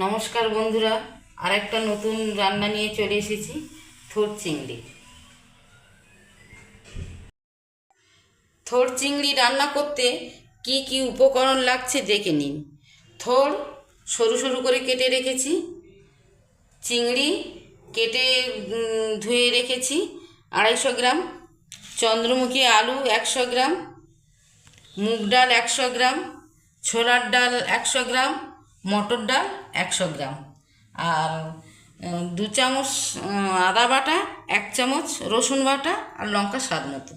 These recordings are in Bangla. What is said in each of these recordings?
নমস্কার বন্ধুরা আর একটা নতুন রান্না নিয়ে চলে এসেছি, থোর চিংড়ি। থোর চিংড়ি রান্না করতে কি কি উপকরণ লাগছে দেখে নিন। থোর সরু সরু করে কেটে রেখেছি, চিংড়ি কেটে ধুয়ে রেখেছি, আড়াইশো গ্রাম, চন্দ্রমুখী আলু একশো গ্রাম, মুগ ডাল একশো গ্রাম, ছোলার ডাল একশো গ্রাম মটর ডাল একশো গ্রাম। আর দু চামচ আদা বাটা, এক চামচ রসুন বাটা আর লঙ্কা স্বাদ মতো।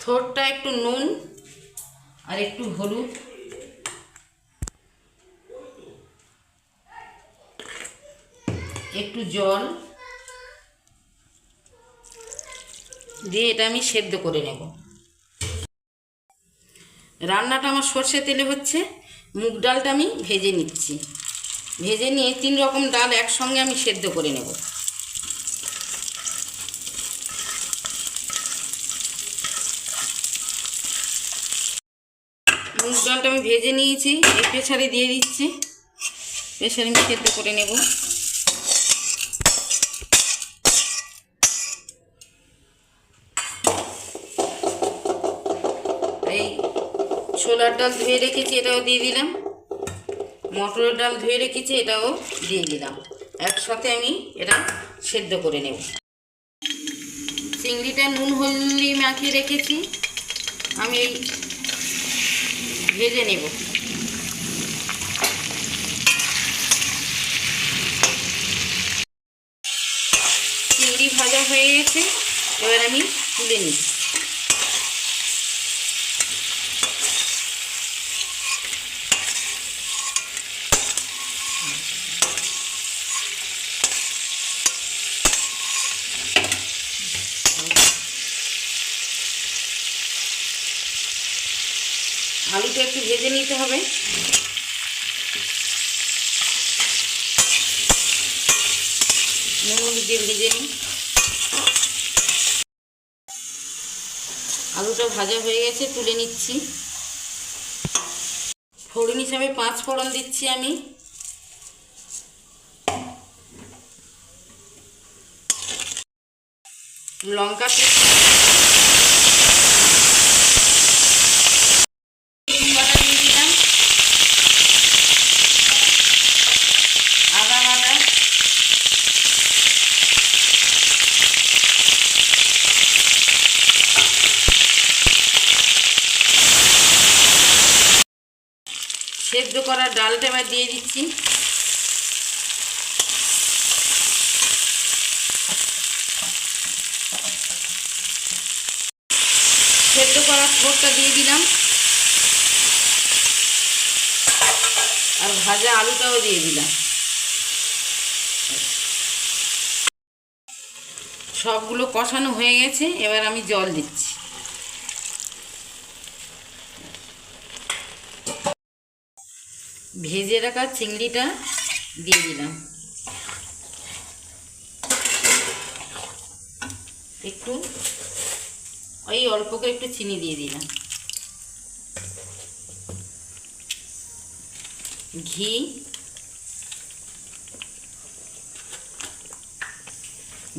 থোরটা একটু নুন আর একটু হলুদ। একটু জল দিয়ে এটা আমি সেদ্ধ করে নেব। রান্নাটা আমার সর্ষে তেলে হচ্ছে, মুগ ডালটা আমি ভেজে নিচ্ছি। ভেজে নিয়ে তিন রকম ডাল একসঙ্গে আমি সেদ্ধ করে নেব। মুগ ডালটা আমি ভেজে নিয়েছি এই প্রেসারে দিয়ে দিচ্ছি। প্রেসারে আমি সেদ্ধ করে নেব। এই ছোলার ডাল ধুয়ে রেখেছি, এটাও দিয়ে দিলাম। মটরের ডাল ধুয়ে রেখেছি, এটাও দিয়ে দিলাম। একসাথে আমি এটা সেদ্ধ করে নেব। চিংড়িটা নুন হলদি মাখিয়ে রেখেছি, আমি এই ভেজে নেব। চিংড়ি ভাজা হয়ে গেছে, এবার আমি তুলে নিচ্ছি। আলুটা একটু ভেজে নিতে হবে। নুন দিয়ে ভেজে নিই। আলুটা ভাজা হয়ে গেছে, তুলে নিচ্ছি। ফোড়ন হিসাবে পাঁচ ফোড়ন দিচ্ছি আমি। লঙ্কা বাটা দিয়ে দিলাম আদা বাটা সেদ্ধ করা ডালটা এবার দিয়ে দিচ্ছি। সেদ্ধ করা ঠোঁটটা দিয়ে দিলাম। আর ভাজা আলুটাও দিয়ে দিলাম। সবগুলো কষানো হয়ে গেছে, এবার আমি জল দিচ্ছি। ভেজে রাখা চিংড়িটা দিয়ে দিলাম। একটু, ওই অল্প করে একটু চিনি দিয়ে দিলাম। ঘি।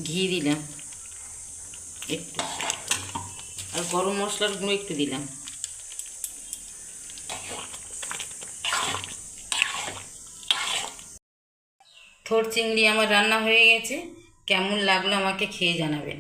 ঘি দিলাম। একটু। আর গরম মশলার গুঁড়ো একটু দিলাম। থোর চিংড়ি আমার রান্না হয়ে গেছে। কেমন লাগল আমাকে খেয়ে জানাবেন।